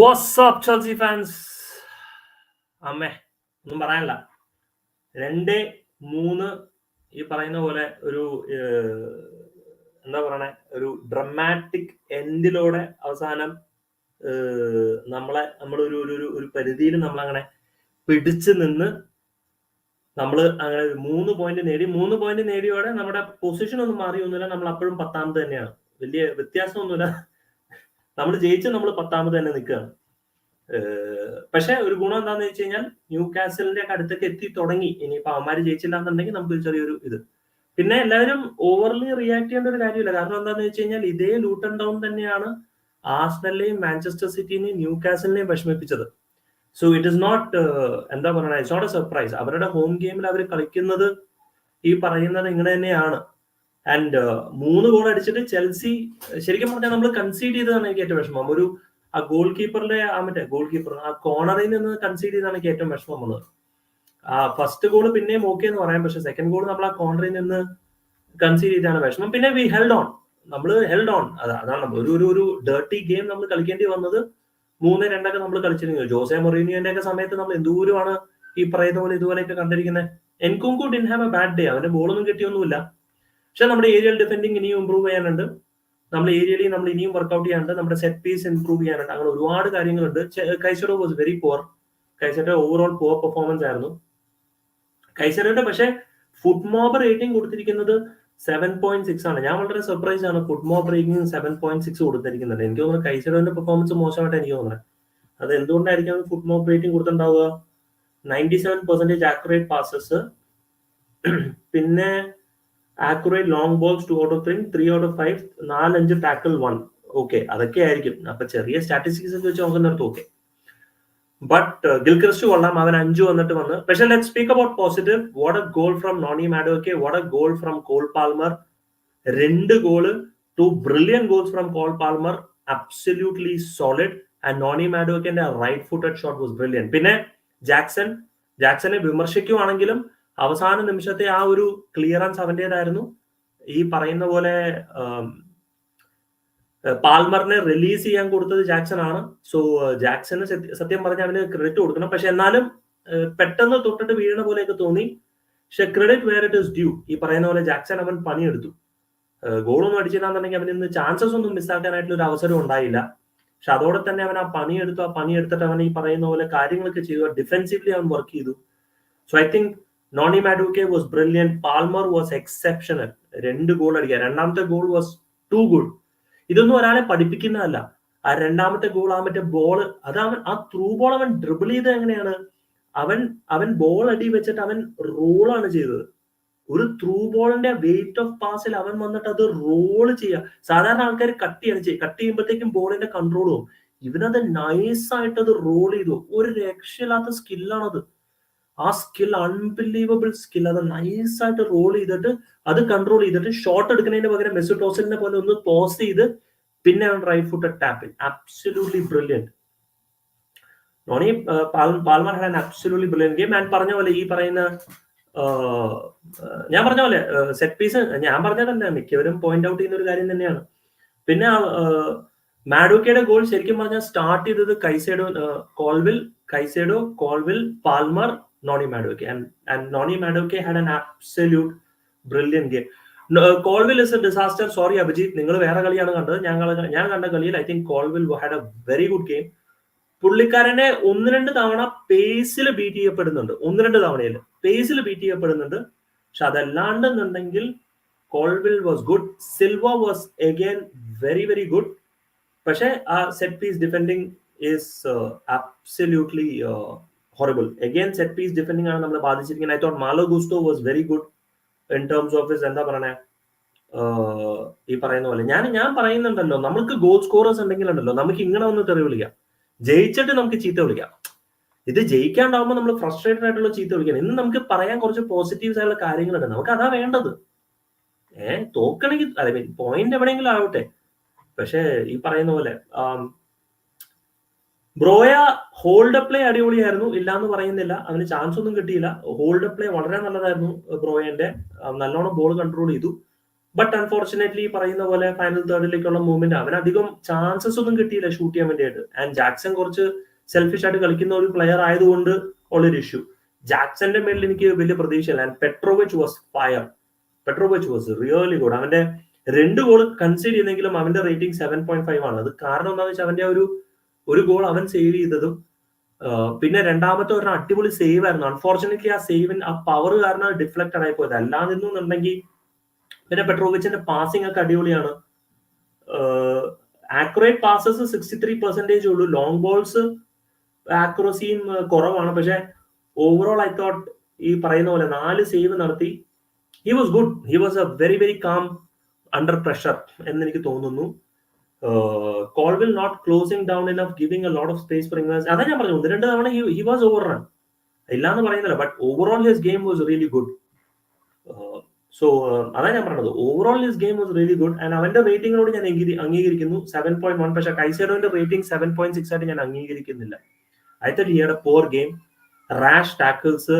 WhatsApp Chelsea fans അമ്മേ ഒന്നും പറയാനില്ല. രണ്ട് മൂന്ന് ഈ പറയുന്ന പോലെ ഒരു എന്താ പറയണേ ഒരു ഡ്രമാറ്റിക് എൻഡിലൂടെ അവസാനം നമ്മളെ നമ്മളൊരു ഒരു ഒരു പരിധിയിൽ നമ്മളങ്ങനെ പിടിച്ചു നിന്ന് നമ്മൾ അങ്ങനെ മൂന്ന് പോയിന്റ് നേടി. മൂന്ന് പോയിന്റ് നേടിയോടെ നമ്മുടെ പൊസിഷൻ ഒന്നും മാറിയൊന്നുമില്ല. നമ്മൾ അപ്പോഴും പത്താമത് തന്നെയാണ്. വലിയ വ്യത്യാസമൊന്നുമില്ല. നമ്മൾ ജയിച്ച് നമ്മൾ പത്താമത് തന്നെ നിൽക്കുകയാണ് പക്ഷെ ഒരു ഗുണം എന്താണെന്ന് വെച്ച് കഴിഞ്ഞാൽ ന്യൂ കാസലിന്റെ ഒക്കെ അടുത്തൊക്കെ എത്തി തുടങ്ങി. ഇനിയിപ്പോ അവന്മാര് ജയിച്ചില്ല എന്നുണ്ടെങ്കിൽ നമുക്ക് ചെറിയൊരു ഇത്. പിന്നെ എല്ലാവരും ഓവർലി റിയാക്ട് ചെയ്യേണ്ട ഒരു കാര്യമില്ല. കാരണം എന്താണെന്ന് വെച്ച് കഴിഞ്ഞാൽ ഇതേ ലൂട്ടൺ ടൗൺ തന്നെയാണ് ആസ്നലിനെയും മാഞ്ചസ്റ്റർ സിറ്റിനെയും ന്യൂ കാസലിനെയും വിഷമിപ്പിച്ചത് സോ ഇറ്റ് ഇസ് നോട്ട് എന്താ പറയുക ഇറ്റ്സ് നോട്ട് എ സർപ്രൈസ് അവരുടെ ഹോം ഗെയിമിൽ അവർ കളിക്കുന്നത് ഈ പറയുന്നത് ഇങ്ങനെ തന്നെയാണ്. ആൻഡ് മൂന്ന് ഗോൾ അടിച്ചിട്ട് ചെൽസി ശരിക്കും പറഞ്ഞാൽ നമ്മൾ കൺസീഡ് ചെയ്തതാണ് എനിക്ക് ഏറ്റവും വിഷമം. ഒരു ആ ഗോൾ കീപ്പറിന്റെ ആ മറ്റേ ഗോൾ കീപ്പർ ആ കോർണറിൽ നിന്ന് കൺസീഡ് ചെയ്താണ് എനിക്ക് ഏറ്റവും വിഷമം വന്നത്. ആ ഫസ്റ്റ് ഗോൾ പിന്നെയും ഓക്കെ എന്ന് പറയാം. പക്ഷെ സെക്കൻഡ് ഗോൾ നമ്മൾ ആ കോർണറിൽ നിന്ന് കൺസീഡ് ചെയ്താണ് വിഷമം. പിന്നെ വി ഹെൽഡ് ഓൺ നമ്മൾ ഹെൽഡ് ഓൺ അതാണ് ഒരു ഒരു ഡേർട്ടി ഗെയിം നമ്മൾ കളിക്കേണ്ടി വന്നത്. മൂന്ന് രണ്ടൊക്കെ നമ്മൾ കളിച്ചിരുന്നു. ജോസെ മൊറീനിയോന്റെ ഒക്കെ സമയത്ത് നമ്മൾ എന്തോരമാണ് ഈ പറയുന്ന പോലെ ഇതുപോലെയൊക്കെ കണ്ടിരിക്കുന്നത് Nkunku didn't have a bad day അവന്റെ ബോളൊന്നും കിട്ടിയൊന്നുമില്ല. പക്ഷെ നമ്മുടെ ഏരിയൽ ഡിഫെൻഡിങ് ഇനിയും ഇമ്പ്രൂവ് ചെയ്യാനുണ്ട്. നമ്മൾ ഏരിയലി നമ്മൾ ഇനിയും വർക്കൗട്ട് ചെയ്യാനുണ്ട്. നമ്മുടെ സെറ്റ് പീസ് ഇംപ്രൂവ് ചെയ്യാനുണ്ട്. അങ്ങനെ ഒരുപാട് കാര്യങ്ങളുണ്ട്. Caicedo was very poor Caicedo overall poor performance ആയിരുന്നു. കൈസറിന്റെ പക്ഷെ ഫുഡ് മോബ് റേറ്റിംഗ് കൊടുത്തിരിക്കുന്നത് സെവൻ പോയിന്റ് സിക്സ് ആണ്. ഞാൻ വളരെ സർപ്രൈസ് ആണ് FotMob rating seven point six കൊടുത്തിരിക്കുന്നത്. എനിക്ക് തോന്നുന്നു കൈസറോന്റെ പെർഫോമൻസ് മോശമായിട്ട് എനിക്ക് തോന്നുന്നത്. അത് എന്തുകൊണ്ടായിരിക്കും FotMob rating കൊടുത്തിട്ടുണ്ടാവുക? Ninety seven percentage accurate passes പിന്നെ accurate long balls two out of three three out of five നാലഞ്ച് ടാക്കിൾ വൺ ഓക്കെ അതൊക്കെ ആയിരിക്കും. അപ്പൊ ചെറിയ സ്റ്റാറ്റിസ്റ്റിക്സ് ഒക്കെ വെച്ച് നോക്കുന്നിടത്ത് ഓക്കെ ബട്ട് ഗിൽക്രിസ്റ്റ് കൊള്ളാം. അവൻ അഞ്ചു വന്നിട്ട് വന്ന്. പക്ഷെ let speak about positive what a goal from Noni Madueke what a goal from Cole Palmer രണ്ട് goal two brilliant goals from Cole Palmer absolutely solid and Noni മാഡോക്കിന്റെ right footed shot was brilliant പിന്നെ Jackson ജാക്സനെ വിമർശിക്കുവാണെങ്കിലും അവസാന നിമിഷത്തെ ആ ഒരു clearance അവന്റേതായിരുന്നു. ഈ പറയുന്ന പോലെ പാൽമറിനെ റിലീസ് ചെയ്യാൻ കൊടുത്തത് ജാക്സൺ ആണ് സോ ജാക്സന് സത്യം പറഞ്ഞ അവന് ക്രെഡിറ്റ് കൊടുക്കണം. പക്ഷെ എന്നാലും പെട്ടെന്ന് തൊട്ടിട്ട് വീഴുന്ന പോലെയൊക്കെ തോന്നി. പക്ഷെ credit where it is due ഈ പറയുന്ന പോലെ ജാക്സൺ അവൻ പണിയെടുത്തു. ഗോളൊന്നും അടിച്ചില്ലാന്നുണ്ടെങ്കിൽ അവൻ ഇന്ന് ചാൻസസ് ഒന്നും മിസ്സാക്കാനായിട്ടുള്ള ഒരു അവസരം ഉണ്ടായില്ല. പക്ഷെ അതോടെ തന്നെ അവൻ ആ പണിയെടുത്തു. ആ പണിയെടുത്തിട്ട് അവൻ ഈ പറയുന്ന പോലെ കാര്യങ്ങളൊക്കെ ചെയ്തു. ഡിഫെൻസീവ്ലി അവൻ വർക്ക് ചെയ്തു. So I think Noni Madueke was brilliant Palmer was exceptional രണ്ട് ഗോൾ അടിക്കുക. രണ്ടാമത്തെ ഗോൾ വാസ് ടു ഗുഡ് ഇതൊന്നും ഒരാളെ പഠിപ്പിക്കുന്നതല്ല. ആ രണ്ടാമത്തെ ഗോൾ ആ മറ്റേ ബോൾ അത് അവൻ ആ ത്രൂ ബോൾ അവൻ ഡ്രിബിൾ ചെയ്ത് എങ്ങനെയാണ്? അവൻ അവൻ ബോൾ അടി വെച്ചിട്ട് അവൻ റോളാണ് ചെയ്തത്. ഒരു ത്രൂ ബോളിന്റെ വെയിറ്റ് ഓഫ് പാസിൽ അവൻ വന്നിട്ട് അത് റോൾ ചെയ്യുക. സാധാരണ ആൾക്കാർ കട്ട് ചെയ്യാണ് ചെയ്യുക കട്ട് ചെയ്യുമ്പോഴത്തേക്കും ബോളിന്റെ കൺട്രോൾ പോകും ഇവനത് നൈസായിട്ട് അത് റോൾ ചെയ്തു. ഒരു രക്ഷയില്ലാത്ത സ്കില്ലാണത് ആ സ്കിൽ അൺബിലീവബിൾ സ്കിൽ അത് നൈസ് ആയിട്ട് റോൾ ചെയ്തിട്ട് അത് കൺട്രോൾ ചെയ്തിട്ട് ഷോട്ട് എടുക്കുന്നതിന് പകരം മെസ്സു ടോസിലിനെ പോലെ ഒന്ന് പോസ് ചെയ്ത് പിന്നെ റൈറ്റ് ഫുട്ട് ടാപ്പിൽ അബ്സല്യൂട്ട്ലി ബ്രില്യന്റ് നോണി പാൽമർ ഹാൻ അബ്സല്യൂട്ട്ലി ബ്രില്യൻ ഗെയിം ഞാൻ പറഞ്ഞ പോലെ ഈ പറയുന്ന ഞാൻ പറഞ്ഞ പോലെ സെറ്റ് പീസ് ഞാൻ പറഞ്ഞതല്ല മിക്കവരും പോയിന്റ് ഔട്ട് ചെയ്യുന്ന ഒരു കാര്യം തന്നെയാണ്. പിന്നെ മാഡോക്കയുടെ ഗോൾ ശരിക്കും പറഞ്ഞാൽ സ്റ്റാർട്ട് ചെയ്തത് Caicedo Colwill Caicedo Colwill Palmer Noni Madueke and Noni Madueke had an absolute brilliant game Colwill is a disaster sorry Abhijith നിങ്ങൾ വേറെ കളിയാണ് കണ്ടത്. ഞങ്ങൾ ഞാൻ കണ്ട കളിയിൽ I think Colwill had a very good game പുള്ളിക്കാരനെ ഒന്ന് രണ്ട് തവണ പേസിൽ ബീറ്റ് ചെയ്യപ്പെടുന്നുണ്ട്. ഒന്ന് രണ്ട് തവണയിൽ പേസിൽ ബീറ്റ് ചെയ്യപ്പെടുന്നുണ്ട്. പക്ഷെ അതല്ലാണ്ടെന്നുണ്ടെങ്കിൽ Colwill was good Silva was again very very good പക്ഷെ ആ set piece depending is absolutely horrible again set piece defending ആണ് നമ്മൾ ബാധിച്ചിരിക്കുന്നത്. I thought Malo Gusto was very good in terms of his എന്താ പറയണേ? ഈ പറയുന്ന പോലെ. ഞാൻ ഞാൻ പറയുന്നുണ്ടല്ലോ നമുക്ക് ഗോൾ സ്കോറേഴ്സ് ഉണ്ടെങ്കിലുണ്ടല്ലോ നമുക്ക് ഇങ്ങനെ ഒന്ന് തെറി വിളിക്കാം. ജയിച്ചിട്ട് നമുക്ക് ചീത്ത വിളിക്കാം. ഇത് ജയിക്കാണ്ടാവുമ്പോൾ നമ്മൾ ഫ്രസ്ട്രേറ്റഡ് ആയിട്ടുള്ള ചീത്ത വിളിക്കണം. ഇന്ന് നമുക്ക് പറയാൻ കുറച്ച് പോസിറ്റീവ്സ് ആയിട്ടുള്ള കാര്യങ്ങളുണ്ട്. നമുക്ക് അതാ വേണ്ടത്. ഏഹ് തോക്കണെങ്കിൽ ഐ മീൻ പോയിന്റ് എവിടെയെങ്കിലും ആവട്ടെ. പക്ഷേ ഈ പറയുന്ന പോലെ ബ്രോയ ഹോൾഡ് പ്ലേ അടിപൊളിയായിരുന്നു. ഇല്ല എന്ന് പറയുന്നില്ല. അവന് ചാൻസ് ഒന്നും കിട്ടിയില്ല. ഹോൾഡ് പ്ലേ വളരെ നല്ലതായിരുന്നു ബ്രോയന്റെ. നല്ലോണം ബോൾ കൺട്രോൾ ചെയ്തു. ബട്ട് അൺഫോർച്ചുനേറ്റ്ലി പറയുന്ന പോലെ ഫൈനൽ തേർഡിലേക്കുള്ള മൂവ്മെന്റ് അവൻ അധികം ചാൻസസ് ഒന്നും കിട്ടിയില്ല ഷൂട്ട് ചെയ്യാൻ വേണ്ടിയിട്ട് ആൻഡ് ജാക്സൺ കുറച്ച് സെൽഫിഷ് ആയിട്ട് കളിക്കുന്ന ഒരു പ്ലെയർ ആയതുകൊണ്ട് ഉള്ളൊരു ഇഷ്യൂ ജാക്സന്റെ മേളിൽ എനിക്ക് വലിയ പ്രതീക്ഷയില്ല. And Petrovic was fire Petrovic was really good അവന്റെ രണ്ട് ഗോൾ കൺസിഡർ ചെയ്യുന്നെങ്കിലും അവന്റെ റേറ്റിംഗ് സെവൻ പോയിന്റ് ഫൈവ് ആണ്. അത് കാരണം എന്താണെന്ന് വെച്ചാൽ അവന്റെ ഒരു ഒരു ഗോൾ അവൻ സേവ് ചെയ്തതും പിന്നെ രണ്ടാമത്തെ ഒരു അടിപൊളി സേവ് ആയിരുന്നു. അൺഫോർച്ചുനേറ്റ്ലി ആ സേവിൻ ആ പവർ കാരണം ഡിഫ്ലക്റ്റഡ് ആയി പോയത്. അല്ലാതിന്നുണ്ടെങ്കിൽ പിന്നെ പെട്രോവിച്ചിന്റെ പാസിംഗ് ഒക്കെ അടിപൊളിയാണ്. Accurate passes sixty three percentage ഉള്ളൂ. ലോങ് ബോൾസ് ആക്യുറസിയും കുറവാണ്. പക്ഷെ ഓവറോൾ ഐ തോട്ട് ഈ പറയുന്ന പോലെ നാല് സേവ് നടത്തി. He was good he was a very very calm under pressure എന്ന് എനിക്ക് തോന്നുന്നു. Colwill not closing down in of giving a lot of space for England അതാ ഞാൻ പറഞ്ഞു ഒന്ന് രണ്ട് തവണ ഹി വാസ് ഓവർ റൺ ഇല്ലാന്ന് പറയുന്നില്ല but overall his game was really good so അതാ ഞാൻ പറഞ്ഞത്. Overall his game was really good and അവന്റെ റേറ്റിംഗിനോട് ഞാൻ അംഗീകരിക്കുന്നു. സെവൻ പോയിന്റ് വൺ പക്ഷേ കൈസേഡോന്റെ റേറ്റിംഗ് സെവൻ പോയിന്റ് സിക്സ് ആയിട്ട് ഞാൻ അംഗീകരിക്കുന്നില്ല. ഐ തോട്ട് ഹിയുടെ പോർ ഗെയിം റാഷ് ടാക്കിൾസ്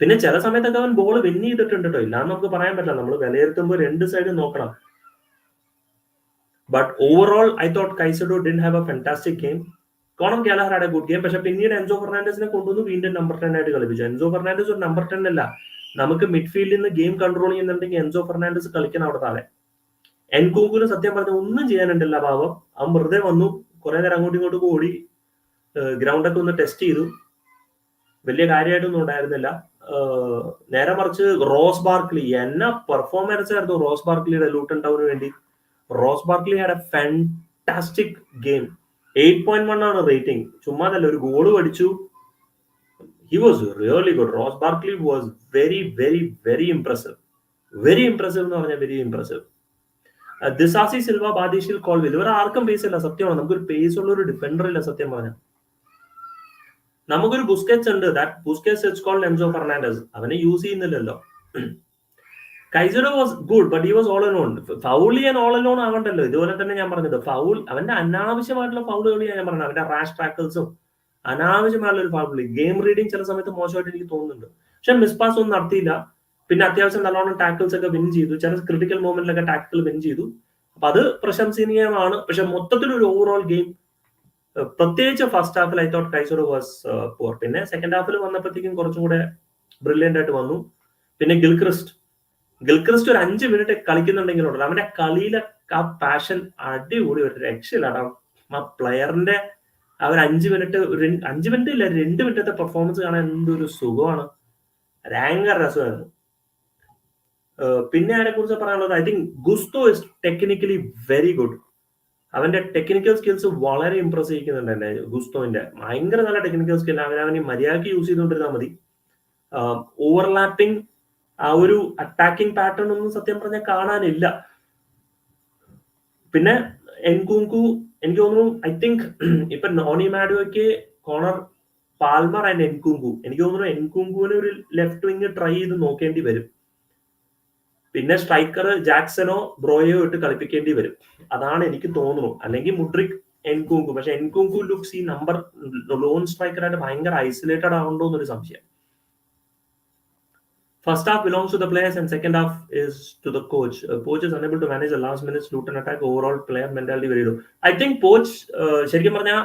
പിന്നെ ചില സമയത്തൊക്കെ അവൻ ബോൾ വിൻ ചെയ്തിട്ടുണ്ട് കേട്ടോ ഇല്ലാന്ന് നമുക്ക് പറയാൻ പറ്റില്ല. നമ്മൾ വിലയിരുത്തുമ്പോൾ രണ്ട് സൈഡും നോക്കണം. But overall I thought Caicedo did have a fantastic game Conor Gallagher had good game പക്ഷെ പിന്നീട് എൻസോ ഫെർണാൻഡസിനെ കൊണ്ടുവന്ന് വീണ്ടും നമ്പർ ടെൻ ആയിട്ട് കളിപ്പിച്ചു. എൻസോ ഫെർണാൻഡസ് ഒരു നമ്പർ ടെൻ അല്ല. നമുക്ക് മിഡ്ഫീൽഡിൽ നിന്ന് ഗെയിം കൺട്രോൾ ചെയ്യുന്നുണ്ടെങ്കിൽ എൻസോ ഫെർണാൻഡസ് കളിക്കണം അവിടെ താഴെ. എൻകൂക്കിന് സത്യം പറഞ്ഞ ഒന്നും ചെയ്യാനുണ്ടല്ല പാവം. അവൻ വെറുതെ വന്നു. കുറെ നേരം അങ്ങോട്ടും ഇങ്ങോട്ടും ഓടി ഗ്രൗണ്ടൊക്കെ ഒന്ന് ടെസ്റ്റ് ചെയ്തു. വലിയ കാര്യമായിട്ടൊന്നും ഉണ്ടായിരുന്നില്ല. നേരെ മറിച്ച് റോസ് ബാർക്ലി എന്നാ പെർഫോമൻസ് ആയിരുന്നു റോസ് ബാർക്ലിയുടെ ലൂട്ടൺ ടൗണിന് വേണ്ടി. Ross Barkley had a fantastic game eight point one ആണ് റേറ്റിംഗ് ചുമ്മാതല്ല ഒരു ഗോൾ പഠിച്ചു he was really good Ross Barkley was very very very impressive very impressive എന്ന് പറഞ്ഞാൽ very impressive Disasi Silva Badiashile Colwill ഇവർ ആർക്കും പേസ് ഇല്ല സത്യമാണ് നമുക്കൊരു പേസ് ഉള്ള ഒരു ഡിഫൻഡർ ഇല്ല സത്യം പറഞ്ഞാൽ. നമുക്കൊരു ബുസ്കറ്റ്സ് ഉണ്ട്. That Busquets it's called Enzo Fernandez അവനെ use ചെയ്യുന്നില്ലല്ലോ. Caicedo was good but he was all alone foul ചെയ്യാൻ ഓൾ അലോൺ ആവണ്ടല്ലോ. ഇതുപോലെ തന്നെ ഞാൻ പറഞ്ഞത്. ഫൗൾ അവന്റെ അനാവശ്യമായിട്ടുള്ള ഫൗളുകൾ ഞാൻ പറഞ്ഞത്. അവന്റെ റാഷ് ടാക്കിൾസും അനാവശ്യമായിട്ടുള്ള ഒരു ഫൗൾ ഗെയിം റീഡിങ് ചില സമയത്ത് മോശമായിട്ട് എനിക്ക് തോന്നുന്നുണ്ട്. പക്ഷെ മിസ് പാസ് ഒന്നും നടത്തിയില്ല. പിന്നെ അത്യാവശ്യം നല്ലോണം ടാക്കിൾസ് ഒക്കെ വിൻ ചെയ്തു. ചില ക്രിട്ടിക്കൽ മൂവ്മെന്റിലൊക്കെ ടാക്കിൾ വിൻ ചെയ്തു. അപ്പൊ അത് പ്രശംസനീയമാണ്. പക്ഷെ മൊത്തത്തിൽ ഒരു ഓവറോൾ ഗെയിം പ്രത്യേകിച്ച് first Hafil I thought Caicedo was poor പിന്നെ സെക്കൻഡ് ഹാഫിൽ വന്നപ്പോഴത്തേക്കും കുറച്ചും കൂടെ ബ്രില്യന്റ് ആയിട്ട് വന്നു. പിന്നെ ഗിൽക്രിസ്റ്റ് ഗിൽക്രിസ്റ്റ് ഒരു അഞ്ച് മിനിറ്റ് കളിക്കുന്നുണ്ടെങ്കിൽ ഉണ്ടല്ലോ. അവന്റെ കളിയിലെ ആ പാഷൻ അടിപൊളി ഒരു രക്ഷയിലാണ് ആ പ്ലെയറിന്റെ ആ ഒരു അഞ്ച് മിനിറ്റ് അഞ്ച് മിനിറ്റ് ഇല്ല രണ്ട് മിനിറ്റത്തെ പെർഫോമൻസ് കാണാൻ എന്തൊരു സുഖമാണ്. റാങ്കർ രസമായിരുന്നു. പിന്നെ ആരെ കുറിച്ച് പറയാനുള്ളത്? I think Gusto is technically very good അവന്റെ ടെക്നിക്കൽ സ്കിൽസ് വളരെ ഇംപ്രസ് ചെയ്യിക്കുന്നുണ്ട് എന്നെ ഗുസ്തോവിന്റെ ഭയങ്കര നല്ല ടെക്നിക്കൽ സ്കിൽ അവൻ അവനെ മര്യാദയ്ക്ക് യൂസ് ചെയ്തുകൊണ്ടിരുന്നാൽ മതി. ഓവർലാപ്പിംഗ് ആ ഒരു അറ്റാക്കിംഗ് പാറ്റേൺ ഒന്നും സത്യം പറഞ്ഞാൽ കാണാനില്ല. പിന്നെ എൻകുങ്കു എനിക്ക് തോന്നുന്നു ഐ തിങ്ക് ഇപ്പൊ നോണി മാഡുവയ്ക്ക് കോണർ പാൽമർ ആൻഡ് എൻകുങ്കു എനിക്ക് തോന്നുന്നു എൻകുങ്കുവിന് ഒരു ലെഫ്റ്റ് വിങ് ട്രൈ ചെയ്ത് നോക്കേണ്ടി വരും. പിന്നെ സ്ട്രൈക്കർ ജാക്സനോ ബ്രോയോ ഇട്ട് കളിപ്പിക്കേണ്ടി വരും. അതാണ് എനിക്ക് തോന്നുന്നു. അല്ലെങ്കിൽ മുഡ്രിക് എൻകുങ്കു പക്ഷെ എൻകുങ്കു ലുക്സ് ഈ നമ്പർ ലോൺ സ്ട്രൈക്കറായിട്ട് ഭയങ്കര ഐസൊലേറ്റഡ് ആവുണ്ടോ എന്നൊരു സംശയം. First half belongs to the players and second half is to the coach. Uh, coach is unable to manage the last minutes. Luton attack. Overall player mentality very low. I think coach ശരിക്കും പറഞ്ഞാൽ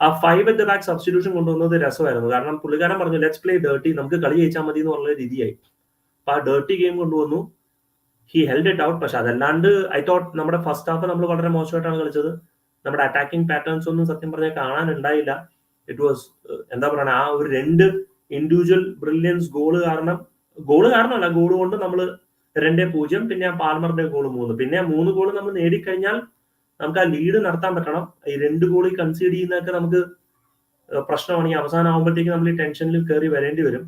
ആ five at the back substitution കൊണ്ടുവന്നത് രസമായിരുന്നു. കാരണം പുള്ളിക്കാരൻ പറഞ്ഞു let's play dirty നമുക്ക് കളി ജയിച്ചാൽ മതി എന്ന് പറഞ്ഞ രീതിയായി. അപ്പൊ ആ ഡേർട്ടി ഗെയിം കൊണ്ടുവന്നു. ഹി ഹെൽഡ് ഇറ്റ് ഔട്ട് പക്ഷെ അതല്ലാണ്ട് ഐ തോട്ട് നമ്മുടെ ഫസ്റ്റ് ഹാഫ് നമ്മൾ വളരെ മോശമായിട്ടാണ് കളിച്ചത്. നമ്മുടെ അറ്റാക്കിംഗ് പാറ്റേൺസ് ഒന്നും സത്യം പറഞ്ഞാൽ കാണാനുണ്ടായില്ല ഇറ്റ് വാസ് എന്താ പറയുക ആ ഒരു രണ്ട് ഇൻഡിവിജ്വൽ ബ്രില്യൻസ് ഗോൾ കാരണം ഗോൾ കാരണമല്ല ഗോൾ കൊണ്ട് നമ്മൾ രണ്ടേ പൂജ്യം പിന്നെ ആ പാൽമറിന്റെ ഗോൾ മൂന്ന്. പിന്നെ മൂന്ന് ഗോൾ നമ്മൾ നേടിക്കഴിഞ്ഞാൽ നമുക്ക് ആ ലീഡ് നടത്താൻ പറ്റണം. ഈ രണ്ട് ഗോളി കൺസീഡ് ചെയ്യുന്നതൊക്കെ നമുക്ക് പ്രശ്നമാണ് ഈ അവസാനം ആകുമ്പോഴത്തേക്ക് നമ്മൾ ഈ ടെൻഷനിൽ കയറി വരേണ്ടി വരും.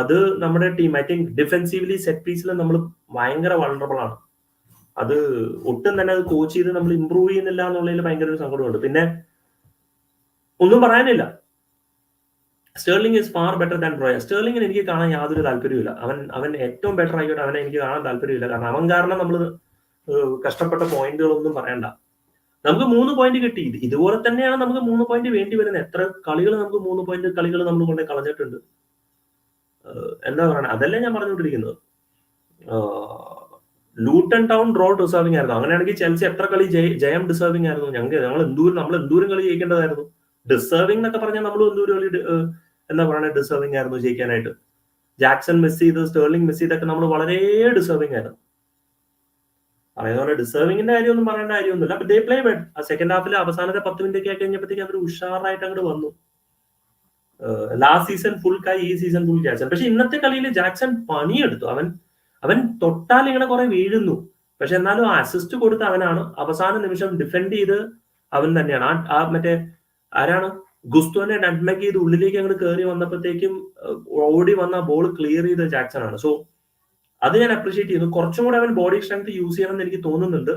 അത് നമ്മുടെ team I think defensively set പീസിൽ നമ്മൾ ഭയങ്കര വൾണറബിൾ ആണ്. അത് ഒട്ടും തന്നെ അത് കോച്ച് ചെയ്ത് നമ്മൾ ഇമ്പ്രൂവ് ചെയ്യുന്നില്ല എന്നുള്ളതിൽ ഭയങ്കര ഒരു സങ്കടമുണ്ട്. പിന്നെ ഒന്നും പറയാനില്ല. Sterling is far better than റോയ സ്റ്റേർലിംഗിന് എനിക്ക് കാണാൻ യാതൊരു താല്പര്യമില്ല അവൻ അവൻ ഏറ്റവും ബെറ്റർ ആയിക്കോട്ടെ. അവനെ എനിക്ക് കാണാൻ താല്പര്യമില്ല. കാരണം അവൻ കാരണം നമ്മൾ കഷ്ടപ്പെട്ട പോയിന്റുകളൊന്നും പറയണ്ട. നമുക്ക് മൂന്ന് പോയിന്റ് കിട്ടി. ഇത് ഇതുപോലെ തന്നെയാണ് നമുക്ക് മൂന്ന് പോയിന്റ് വേണ്ടി വരുന്നത്. എത്ര കളികൾ നമുക്ക് മൂന്ന് പോയിന്റ് കളികൾ നമ്മൾ കൊണ്ട് കളഞ്ഞിട്ടുണ്ട്. എന്താ പറയണേ? അതല്ലേ ഞാൻ പറഞ്ഞുകൊണ്ടിരിക്കുന്നത്. ലൂട്ടൺ ടൗൺ ഡ്രോ ഡിസേർവിംഗ് ആയിരുന്നു. അങ്ങനെയാണെങ്കിൽ ചെൽസി എത്ര കളി ജയം ഡിസേർവിംഗ് ആയിരുന്നു? ഞങ്ങൾ ഞങ്ങൾ എന്തൂരം നമ്മൾ എന്തൂരം കളി ജയിക്കേണ്ടതായിരുന്നു. ഡിസേർവിംഗ് എന്നൊക്കെ പറഞ്ഞാൽ നമ്മൾ എന്തൂരം കളി എന്താ പറയുക ഡിസേർവിംഗ് ആയിരുന്നു ജയിക്കാനായിട്ട്. ജാക്സൺ മെസ്സി ഇത് സ്റ്റേർലിംഗ് മെസ്സി ഇതൊക്കെ നമ്മൾ വളരെ ഡിസേർവിംഗ് ആയിരുന്നു. പറയുന്ന പോലെ ഡിസേർവിംഗിന്റെ കാര്യമൊന്നും പറയേണ്ട കാര്യമൊന്നുമില്ല. അപ്പൊ ദേ പ്ലേ ബെഡ് ആ സെക്കൻഡ് ഹാഫിലെ അവസാനത്തെ പത്ത് മിനിറ്റ് ഒക്കെ കഴിഞ്ഞപ്പോഴത്തേക്ക് അവർ ഉഷാറായിട്ട് അങ്ങോട്ട് വന്നു. ലാസ്റ്റ് സീസൺ ഫുൾ കായി ഈ സീസൺ ഫുൾ ജാക്സൺ പക്ഷെ ഇന്നത്തെ കളിയിൽ ജാക്സൺ പണിയെടുത്തു. അവൻ അവൻ തൊട്ടാൽ ഇങ്ങനെ കുറെ വീഴുന്നു. പക്ഷെ എന്നാലും അസിസ്റ്റ് കൊടുത്ത അവനാണ്. അവസാന നിമിഷം ഡിഫെൻഡ് ചെയ്ത് അവൻ തന്നെയാണ്. ആ മറ്റേ ആരാണ്? ഗുസ്തുവിനെ ഡൺമേക്ക് ചെയ്ത് ഉള്ളിലേക്ക് അങ്ങോട്ട് കയറി വന്നപ്പോഴത്തേക്കും ഓടി വന്ന ബോൾ ക്ലിയർ ചെയ്ത ജാക്സൺ ആണ്. സോ അത് ഞാൻ അപ്രീഷിയേറ്റ് ചെയ്യുന്നു. കുറച്ചും കൂടെ അവൻ ബോഡി സ്ട്രെങ്ത് യൂസ് ചെയ്യണം എന്ന് എനിക്ക് തോന്നുന്നുണ്ട്.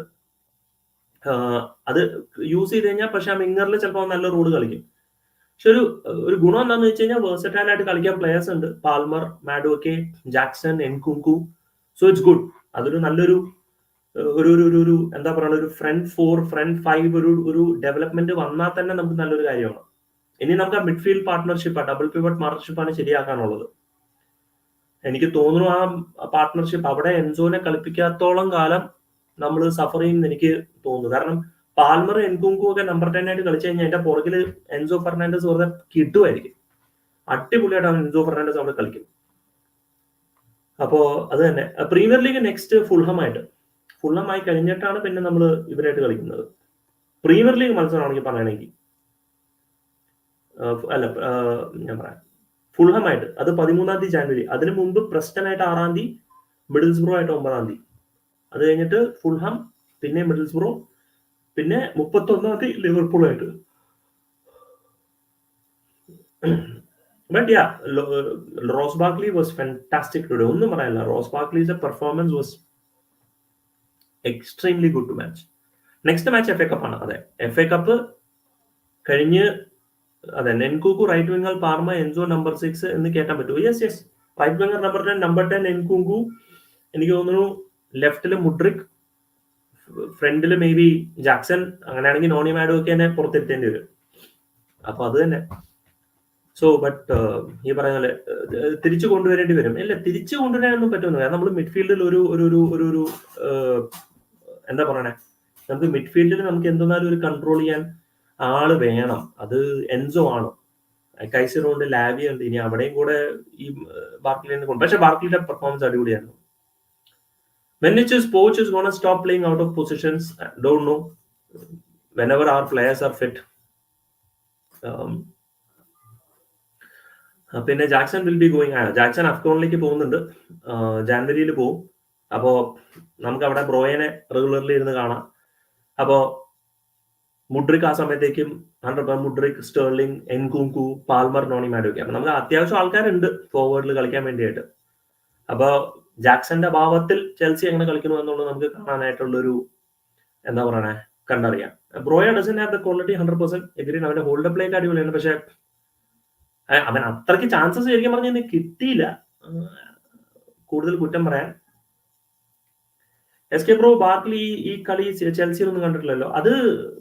അത് യൂസ് ചെയ്ത് കഴിഞ്ഞാൽ പക്ഷെ ആ മിങ്ങറിൽ ചിലപ്പോൾ നല്ല റോഡ് കളിക്കും. പക്ഷെ ഒരു ഒരു ഗുണം എന്താണെന്ന് വെച്ച് കഴിഞ്ഞാൽ വേഴ്സറ്റൈൽ ആയിട്ട് കളിക്കാൻ പ്ലേയേഴ്സ് ഉണ്ട്. Palmer Madueke Jackson Nkunku so it's good അതൊരു നല്ലൊരു ഒരു ഒരു ഒരു ഒരു എന്താ പറയുക ഒരു ഫ്രണ്ട് ഫോർ ഫ്രണ്ട് ഫൈവ് ഒരു ഒരു ഡെവലപ്മെന്റ് വന്നാൽ തന്നെ നമുക്ക് നല്ലൊരു കാര്യമാണ്. ഇനി നമുക്ക് ആ മിഡ്ഫീൽഡ് പാർട്ട്ണർഷിപ്പ് ഡബിൾ പിവട്ട് പാർട്ണർഷിപ്പാണ് ശരിയാക്കാനുള്ളത്. എനിക്ക് തോന്നുന്നു ആ പാർട്ട്ണർഷിപ്പ് അവിടെ എൻസോനെ കളിപ്പിക്കാത്തോളം കാലം നമ്മൾ സഫർ ചെയ്യുമെന്ന് എനിക്ക് തോന്നുന്നു. കാരണം പാൽമർ എൻകുങ്കു ഒക്കെ നമ്പർ ടെൻ ആയിട്ട് കളിച്ചു കഴിഞ്ഞാൽ എന്റെ പുറകിൽ എൻസോ ഫെർണാൻഡസ് വെറുതെ കിട്ടുമായിരിക്കും. അടിപൊളിയായിട്ടാണ് എൻസോ ഫെർണാൻഡസ് അവിടെ കളിക്കും അപ്പോ അത് തന്നെ. പ്രീമിയർ ലീഗ് നെക്സ്റ്റ് ഫുൾഹം ആയിട്ട്. ആയി കഴിഞ്ഞിട്ടാണ് പിന്നെ നമ്മൾ ഇവരായിട്ട് കളിക്കുന്നത്. പ്രീമിയർ ലീഗ് മത്സരമാണെങ്കിൽ പറയണമെങ്കിൽ അല്ല ഞാൻ പറയാം. ഫുള്ളമായിട്ട് അത് പതിമൂന്നാം തീയതി ജാനുവരി അതിന് മുമ്പ് പ്രസ്റ്റനായിട്ട് ആറാം തീയതി മിഡിൽസ്ബ്രോ ആയിട്ട് ഒമ്പതാം തീയതി. അത് കഴിഞ്ഞിട്ട് ഫുൾഹം പിന്നെ മിഡിൽസ്ബ്രോ പിന്നെ മുപ്പത്തൊന്നാം തീയതി ലിവർപൂൾ ആയിട്ട്. But yeah Ross Barkley was fantastic today ഒന്നും പറയാനില്ല. Ross Barkley's performance was extremely good match next match F A cup ആണ്. അതെ എഫ് എ കപ്പ് കഴിഞ്ഞ് അതെ Nkunku right winger Palmer Enzo number six എന്ന് കേട്ടാൻ പറ്റുമോ? Yes yes right winger number ten number ten Nkunku എനിക്ക് തോന്നുന്നു ലെഫ്റ്റിൽ മുഡ്രിക് ഫ്രണ്ടിൽ മേ ബി ജാക്സൺ അങ്ങനെയാണെങ്കിൽ നോണി മാഡോ ഒക്കെ തന്നെ പുറത്തിരുത്തേണ്ടി വരും. അപ്പൊ അത് തന്നെ. സോ ബട്ട് ഈ പറഞ്ഞ പോലെ തിരിച്ചു കൊണ്ടുവരേണ്ടി വരും. ഇല്ല തിരിച്ചു കൊണ്ടുവരാനൊന്നും പറ്റുമെന്ന് കാരണം നമ്മൾ മിഡ്ഫീൽഡിൽ ഒരു ഒരു ഒരു എന്താ പറയണേ? നമുക്ക് മിഡ്ഫീൽഡിൽ നമുക്ക് എന്തെന്നാലും ഒരു കൺട്രോൾ ചെയ്യാൻ ആൾ വേണം. അത് എൻസോ ആണ്. കൈസറുണ്ട് ലാവിയ ഉണ്ട്. ഇനി അവിടെയും കൂടെ ഈ ബാർക്കിലിനെ കൊണ്ട്. പക്ഷെ ബാർക്കിലിന്റെ പെർഫോമൻസ് അടിപൊളിയായിരുന്നു. When it is is going to stop playing out of positions, don't know. Whenever our players are fit. Um, പിന്നെ Jackson will be going Jackson അഫ്ഗോണിലേക്ക് പോകുന്നുണ്ട്. ജാനുവരിയിൽ പോകും അപ്പോ നമുക്ക് അവിടെ ബ്രോയനെ റെഗുലർലി ഇരുന്ന് കാണാം. അപ്പോ മുഡ്രിക് ആ സമയത്തേക്കും hundred Mudryk Sterling Nkunku Palmer Noni മാഡോക്കെ. അപ്പൊ നമുക്ക് അത്യാവശ്യം ആൾക്കാരുണ്ട് ഫോർവേഡിൽ കളിക്കാൻ വേണ്ടിയിട്ട് അപ്പോൾ ജാക്സന്റെ അഭാവത്തിൽ ചെൽസി എങ്ങനെ കളിക്കുന്നു എന്നുള്ളത് നമുക്ക് കാണാനായിട്ടുള്ളൊരു എന്താ പറയണേ കണ്ടറിയാം. Broja doesn't have the quality hundred percent agree അവന്റെ ഹോൾഡ് പ്ലേ അടിപൊളിയാണ്. പക്ഷെ അവൻ അത്രയ്ക്ക് ചാൻസസ് ശരിക്കും പറഞ്ഞാൽ കിട്ടിയില്ല. കൂടുതൽ കുറ്റം പറയാൻ എസ് കെ ബ്രോ ബാർക്ലി ഈ കളി ചെൽസിയിലൊന്നും കണ്ടിട്ടില്ലല്ലോ. അത്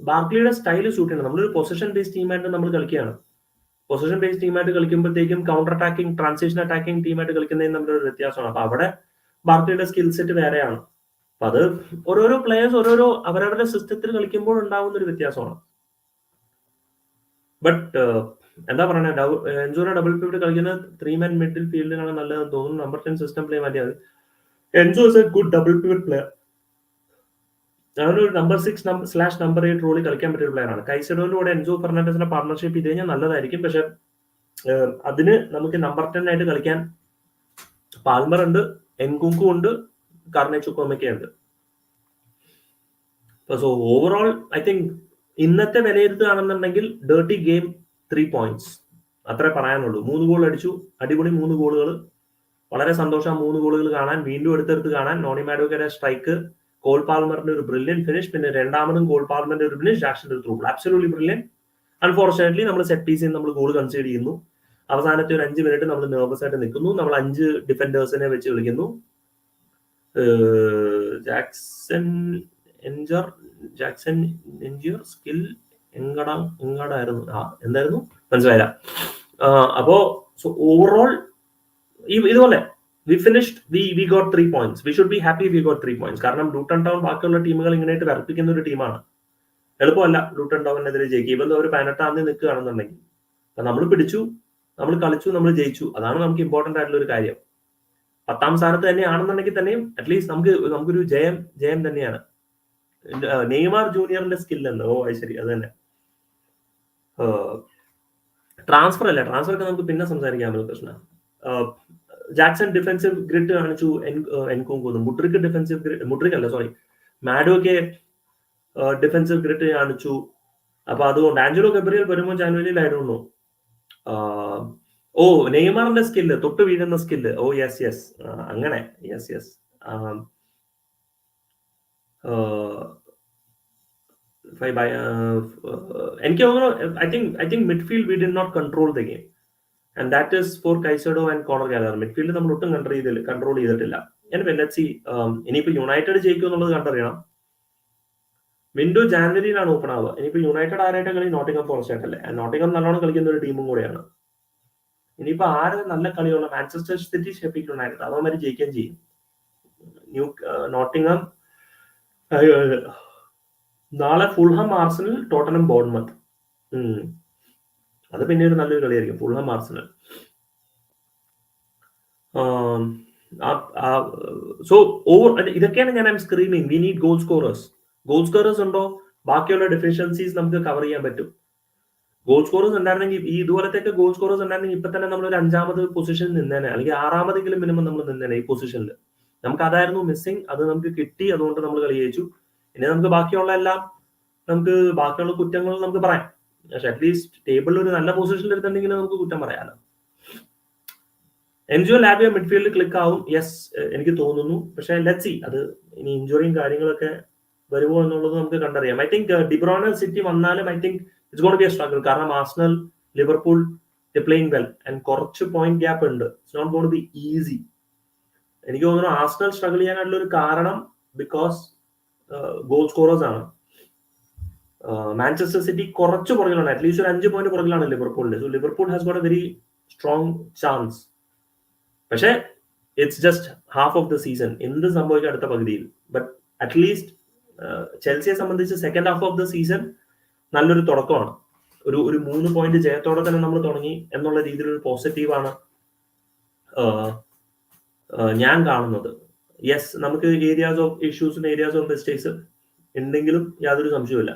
ബാർക്ലിയുടെ സ്റ്റൈൽ സൂട്ട് ചെയ്യണം. നമ്മളൊരു പൊസിഷൻ ബേസ്ഡ് ടീമായിട്ട് നമ്മൾ കളിക്കുകയാണ്. പൊസിഷൻ ബേസ്ഡ് ടീമായിട്ട് കളിക്കുമ്പോഴത്തേക്കും കൗണ്ടർ അറ്റാക്കിംഗ് ട്രാൻസിഷൻ അറ്റാക്കിംഗ് ടീമായിട്ട് കളിക്കുന്നതിന് ഒരു വ്യത്യാസമാണ്. അപ്പൊ അവിടെ ബാർക്ലിയുടെ സ്കിൽ സെറ്റ് വേറെയാണ്. അപ്പൊ അത് ഓരോരോ പ്ലേയേഴ്സ് ഓരോരോ അവരവരുടെ സിസ്റ്റത്തിൽ കളിക്കുമ്പോൾ ഉണ്ടാവുന്ന ഒരു വ്യത്യാസമാണ്. ബട്ട് എന്താ പറയുക എൻജോറ ഡബിൾ പിവിടെ കളിക്കുന്ന ത്രീ മാൻ മിഡിൽ ഫീൽഡിലാണ് നല്ലതെന്ന് തോന്നുന്നു. നമ്പർ ടെൻ സിസ്റ്റം പ്ലേ മതി. അത് Enzo is a good double pivot player അവനൊരു number six slash number eight റോളിൽ കളിക്കാൻ പറ്റിയ പ്ലെയർ ആണ്. കൈസഡോന്റെ കൂടെ എൻസോ ഫെർണാണ്ടസിന്റെ പാർട്ണർഷിപ്പ് ചെയ്ത് കഴിഞ്ഞാൽ നല്ലതായിരിക്കും. പക്ഷെ അതിന് നമുക്ക് നമ്പർ ടെൻ ആയിട്ട് കളിക്കാൻ പാൽമർ ഉണ്ട് എൻകുങ്കു ഉണ്ട് കാർണെ ചുക്കോമൊക്കെ ഉണ്ട്. സോ ഓവറോൾ ഐ തിങ്ക് ഇന്നത്തെ വിലയിരുത്തുകയാണെന്നുണ്ടെങ്കിൽ ഡേർട്ടി ഗെയിം ത്രീ പോയിന്റ്സ് അത്രേ പറയാനുള്ളൂ. മൂന്ന് ഗോൾ അടിച്ചു. അടിപൊളി മൂന്ന് ഗോളുകൾ വളരെ സന്തോഷം മൂന്ന് ഗോളുകൾ കാണാൻ വീണ്ടും എടുത്തെടുത്ത് കാണാൻ നോണി മാഡോക്കയുടെ സ്ട്രൈക്ക് കോൾ പാൽമറിന്റെ ഒരു ബ്രില്യൻ ഫിനിഷ് പിന്നെ രണ്ടാമതും കോൾ പാൽമറിന്റെ ഒരു ഫിനിഷ് ജാക്ഷന്റെ ഒരു ത്രൂ അബ്സലൂട്ട്ലി ബ്രില്യൻ അൺഫോർച്ചുനേറ്റ്ലി നമ്മൾ സെറ്റ് പീസിൽ നമ്മൾ ഗോൾ കൺസീഡ് ചെയ്യുന്നു. അവസാനത്തെ ഒരു അഞ്ച് മിനിറ്റ് നമ്മൾ നെർവസ് ആയിട്ട് നിൽക്കുന്നു. നമ്മൾ അഞ്ച് ഡിഫൻഡേഴ്സിനെ വെച്ച് കളിക്കുന്നു. ജാക്സൺ എൻജർ ജാക്സൺ എൻജിയർ സ്കിൽ എങ്കട എങ്കടായിരുന്നു ആ എന്തായിരുന്നു? മനസ്സിലായില്ല. അപ്പോ ഓവറോൾ ഈ ഇതുപോലെ we finished we we got three points we should be happy we got three points കാരണം ലൂട്ടൺ ടൗൺ ബാക്കിയുള്ള ടീമുകൾ ഇങ്ങനെയായിട്ട് വിറപ്പിക്കുന്ന ഒരു ടീമാണ്. എളുപ്പമല്ല ലൂട്ടൺ ടൗണിനെതിരെ ജയിക്കുക. ഇപ്പം ഒരു പതിനെട്ടാം തീയതി നിൽക്കുകയാണെന്നുണ്ടെങ്കിൽ. അപ്പൊ നമ്മൾ പിടിച്ചു നമ്മൾ കളിച്ചു നമ്മൾ ജയിച്ചു. അതാണ് നമുക്ക് ഇമ്പോർട്ടന്റ് ആയിട്ടുള്ള ഒരു കാര്യം. പത്താം സ്ഥാനത്ത് തന്നെയാണെന്നുണ്ടെങ്കിൽ തന്നെയും അറ്റ്ലീസ്റ്റ് നമുക്ക് നമുക്കൊരു ജയം ജയം തന്നെയാണ്. നെയ്മാർ ജൂനിയറിന്റെ സ്കിൽ എന്ന് ഓ അത് ശരി അത് തന്നെ. ട്രാൻസ്ഫർ അല്ല? ട്രാൻസ്ഫർ ഒക്കെ നമുക്ക് പിന്നെ സംസാരിക്കാം പ്രശ്നം ജാക്സൺ ഡിഫൻസീവ് ഗ്രിഡ് കാണിച്ചു എൻകോങ്കോന്ന് മുട്രിക്ക് ഡിഫൻസീവ് ഗ്രിഡ് മുട്രിക്ക് അല്ല സോറി മാഡോക്കെ ഡിഫൻസീവ് ഗ്രിഡ് കാണിച്ചു അപ്പൊ അതുകൊണ്ട് ആഞ്ചലോ ഗബ്രിയൽ വരുമ്പോൾ ജാനുവരിയിലായിരുന്നു ഓ നെയ്മറിന്റെ സ്കില്ല് തൊട്ട് വീഴുന്ന സ്കില്ല് ഓ യെസ് യെസ് അങ്ങനെ. യെസ് യെസ് എനിക്ക് തോന്നുന്നു I think I think midfield we did not control the game and that is for Caicedo and Conor Gallagher midfield നമ്മൾ ഒട്ടും കൺട്രോൾ ചെയ്തില്ല കൺട്രോൾ ചെയ്തിട്ടില്ല. ഞാൻ ലെറ്റ് സി ഇനിയിപ്പോ യുണൈറ്റഡ് ജയിക്കും എന്നുള്ളത് കണ്ടറിയണം. വിൻഡോ ജാനുവരിയിലാണ് ഓപ്പൺ ആവുക. ഇനിയിപ്പോ യുണൈറ്റഡ് ആരായിട്ട് കളി? നോട്ടിംഗം ഫോറസ്റ്റ് ആയിട്ടല്ലേ നോട്ടിംഗം നല്ലോണം കളിക്കുന്ന ഒരു ടീമും കൂടെയാണ്. ഇനിയിപ്പോ ആര് നല്ല കളിയുള്ള മാഞ്ചസ്റ്റർ സിറ്റി ഷെഫിക് യുണൈറ്റഡ് അതേമാതിരി ജയിക്കുകയും ചെയ്യും. ന്യൂ നോട്ടിംഗം നാളെ ഫുൾഹം ആർസണൽ ടോട്ടനം ബോൺമത്ത് അത് പിന്നെ ഒരു നല്ലൊരു കളിയായിരിക്കും. ഫുൾഹം ആർസണൽ സോ ഓവർ ഇതൊക്കെയാണ് ഞാൻ I'm screaming we need goal scorers goal scorers ഉണ്ടോ? ബാക്കിയുള്ള ഡെഫിഷ്യൻസീസ് നമുക്ക് കവർ ചെയ്യാൻ പറ്റും. ഗോൾ സ്കോറേഴ്സ് ഉണ്ടായിരുന്നെങ്കിൽ ഈ ഇതുപോലത്തെ ഗോൾ സ്കോറേഴ്സ് ഉണ്ടായിരുന്നെങ്കിൽ ഇപ്പൊ തന്നെ നമ്മൾ ഒരു അഞ്ചാമത് പൊസിഷനിൽ നിന്നേനെ. അല്ലെങ്കിൽ ആറാമതെങ്കിലും മിനിമം നമ്മൾ നിന്നേനെ ഈ പൊസിഷനിൽ നമുക്ക് അതായിരുന്നു മിസ്സിങ് അത് നമുക്ക് കിട്ടി. അതുകൊണ്ട് നമ്മൾ കളി ജയിച്ചു. ഇനി നമുക്ക് ബാക്കിയുള്ള എല്ലാം നമുക്ക് ബാക്കിയുള്ള കുറ്റങ്ങൾ നമുക്ക് പറയാം. പക്ഷെ അറ്റ്ലീസ്റ്റ് ടേബിളിൽ ഒരു നല്ല പൊസിഷനിൽ എടുത്തിട്ടുണ്ടെങ്കിൽ നമുക്ക് കുറ്റം പറയാലോ. എൻജിഒ ലാബിയ മിഡ്ഫീൽഡ് ക്ലിക്ക് ആവും. യെസ് എനിക്ക് തോന്നുന്നു. പക്ഷേ ലെറ്റ് സി അത് ഇനി ഇഞ്ചുറിയും കാര്യങ്ങളൊക്കെ വരുമോ എന്നുള്ളത് നമുക്ക് കണ്ടറിയാം. ഐ തിങ്ക് ഡിബ്രോണൽ സിറ്റി വന്നാലും I think it's gonna be a struggle കാരണം Arsenal Liverpool they playing well and കുറച്ച് പോയിന്റ് ഗ്യാപ്പ് ഉണ്ട്. It's not gonna be easy എനിക്ക് തോന്നുന്നു ആസ്നൽ സ്ട്രഗിൾ ചെയ്യാനുള്ള ഒരു കാരണം ബിക്കോസ് ഗോൾ സ്കോറേഴ്സ് ആണ്. മാഞ്ചസ്റ്റർ സിറ്റി കുറച്ച് പുറകിലാണ്. അറ്റ്ലീസ്റ്റ് ഒരു അഞ്ച് പോയിന്റ് പുറകിലാണ് ലിവർപൂളിന്റെ so Liverpool has got a very strong chance പക്ഷേ it's just half of the season എന്ത് സംഭവിക്കും അടുത്ത പകുതിയിൽ? ബട്ട് അറ്റ്ലീസ്റ്റ് ചെൽസിയെ സംബന്ധിച്ച് second half of the season നല്ലൊരു തുടക്കമാണ്. ഒരു ഒരു മൂന്ന് പോയിന്റ് ജയത്തോടെ തന്നെ നമ്മൾ തുടങ്ങി എന്നുള്ള രീതിയിൽ ഒരു പോസിറ്റീവാണ് ഞാൻ കാണുന്നത്. യെസ് നമുക്ക് ഏരിയാസ് ഓഫ് ഇഷ്യൂസും ഏരിയാസ് ഓഫ് മിസ്റ്റേക്സ് ഉണ്ടെങ്കിലും യാതൊരു സംശയവുമില്ല.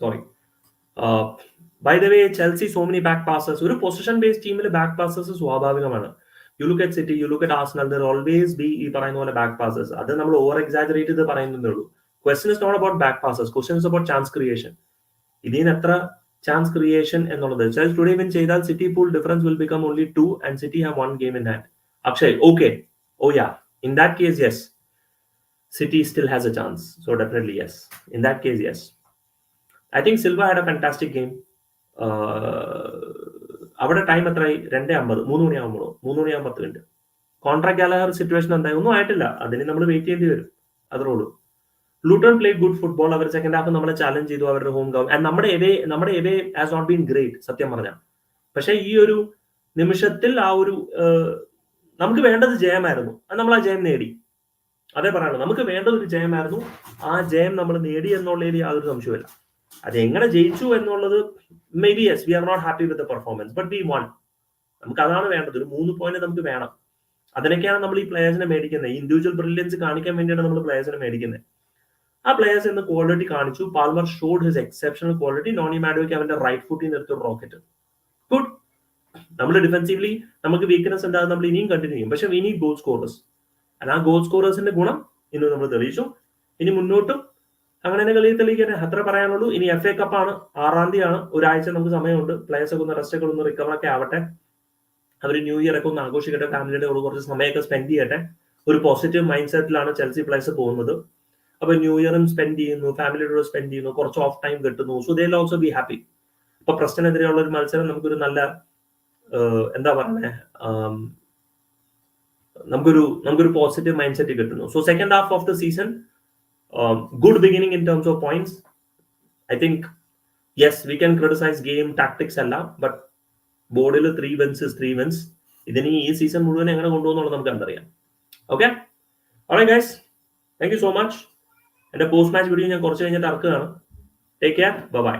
Sorry by the way Chelsea so many back passers ഒരു പൊസിഷൻ ബേസ്ഡ് ടീമിൽ ബാക്ക് പാസേഴ്സ് സ്വാഭാവികമാണ്. You look at City you look at Arsenal they're always be ഈ പറയുന്ന പോലെ ബാക്ക് പാസേഴ്സ് അത് നമ്മൾ ഓവർ എക്സാജറേറ്റ് ചെയ്ത് പറയുന്നതേ ഉള്ളൂ. Question is not about back passers question is about chance creation ഇതിന് എത്ര ചാൻസ് ക്രിയേഷൻ എന്നുള്ളത്. ചെൽസ് ടുഡേ വിൻ ചെയ്താൽ City Pool difference will become only two and City have one game in hand Akshay okay oh yeah in that case yes City still has a chance so definitely yes in that case yes I think Silva had a fantastic game അവിടെ time എത്രയായി രണ്ട് അമ്പത്. മൂന്ന് മണിയാകുമ്പോഴോ മൂന്ന് മണിയാകുമ്പോൾ പത്ത് minute contract Gallagher situation എന്തായി? ഒന്നും ആയിട്ടില്ല. അതിന് നമ്മൾ വെയിറ്റ് ചെയ്യേണ്ടി വരും. അത്രേ ലൂട്ടൺ പ്ലേ ഗുഡ് ഫുട്ബോൾ അവർ സെക്കൻഡ് ഹാഫ് നമ്മളെ ചാലഞ്ച് ചെയ്തു. അവരുടെ ഹോം ഗ്രൗണ്ട് ആൻഡ് നമ്മുടെ എവേ നമ്മുടെ away has not been great സത്യം പറഞ്ഞാൽ പക്ഷെ ഈ ഒരു നിമിഷത്തിൽ ആ ഒരു നമുക്ക് വേണ്ടത് ജയമായിരുന്നു. അത് നമ്മൾ ആ ജയം നേടി. അതേ പറയാനുള്ളൂ. നമുക്ക് വേണ്ടത് ഒരു ജയമായിരുന്നു. ആ ജയം നമ്മൾ നേടി എന്നുള്ളതിൽ യാതൊരു സംശയമില്ല അത് എങ്ങനെ ജയിച്ചു എന്നുള്ളത് maybe yes we are not happy with the performance but we won നമുക്ക് അതാണ് വേണ്ടത്. ഒരു മൂന്ന് പോയിന്റ് നമുക്ക് വേണം. അതിനൊക്കെയാണ് നമ്മൾ ഈ പ്ലേയേഴ്സിനെ മേടിക്കുന്നത്. ഇൻഡിവിജ്വൽ ബ്രില്യൻസ് കാണിക്കാൻ വേണ്ടിയാണ് നമ്മൾ പ്ലേയേഴ്സിനെ മേടിക്കുന്നത്. ആ പ്ലേയേഴ്സ് എന്ന് ക്വാളിറ്റി കാണിച്ചു. Palmer showed his exceptional quality Noni മാഡോയ്ക്ക് അവന്റെ റൈറ്റ് ഫുട്ടിൽ നിന്ന് എടുത്തൊരു റോക്കറ്റ് ഗുഡ് നമ്മൾ ഡിഫൻസീവ്ലി നമുക്ക് വീക്ക്നെസ് ഉണ്ടാകും. നമ്മൾ ഇനിയും കണ്ടിന്യൂ ചെയ്യും. പക്ഷെ നീഡ് ഗോൾ സ്കോറേഴ്സ് അല്ല ആ ഗോൾ സ്കോറേഴ്സിന്റെ ഗുണം ഇന്ന് നമ്മൾ തെളിയിച്ചു. ഇനി മുന്നോട്ടും അങ്ങനെ തന്നെ കളി തെളിയിക്കാൻ അത്ര പറയാനുള്ളൂ. ഇനി എഫ് എ കപ്പാണ് ആറാം തീയതിയാണ്. ഒരാഴ്ച നമുക്ക് സമയമുണ്ട്. പ്ലേയേഴ്സ് ഒക്കെ ഒന്ന് റെസ്റ്റ് ഒക്കെ ഒന്ന് റിക്കവർ ഒക്കെ ആവട്ടെ. അവർ ന്യൂ ഇയർ ഒക്കെ ഒന്ന് ആഘോഷിക്കട്ടെ. ഫാമിലിയുടെ കൂടെ കുറച്ച് സമയമൊക്കെ സ്പെൻഡ് ചെയ്യട്ടെ. ഒരു പോസിറ്റീവ് മൈൻഡ് സെറ്റിലാണ് ചെൽസി പ്ലേയേഴ്സ് പോകുന്നത്. അപ്പൊ ന്യൂ ഇയറും സ്പെൻഡ് ചെയ്യുന്നു. ഫാമിലിയുടെ കൂടെ സ്പെൻഡ് ചെയ്യുന്നു. കുറച്ച് ഓഫ് ടൈം കിട്ടുന്നു. So they also be happy അപ്പൊ പ്രശ്നത്തിനെതിരെയുള്ള ഒരു മത്സരം നമുക്കൊരു നല്ല എന്താ പറയുന്നത് നമുക്കൊരു നമുക്കൊരു പോസിറ്റീവ് മൈൻഡ് സെറ്റ് കിട്ടുന്നു. So second half of the season good beginning in terms of points I think yes we can criticize game tactics അല്ല ബട്ട് ബോർഡിൽ ത്രീ വെൻസ് ത്രീ വെൻസ് ഇതിന് ഈ സീസൺ മുഴുവൻ എങ്ങനെ കൊണ്ടുപോകുന്നുള്ളത് നമുക്ക് കണ്ടറിയാം. ഓക്കെ ഓളെ guys thank you so much എന്റെ പോസ്റ്റ് മാച്ച് വീഡിയോ ഞാൻ കുറച്ച് കഴിഞ്ഞിട്ട് ഇറക്കുകയാണ് ടേക്ക് കെയർ ബൈ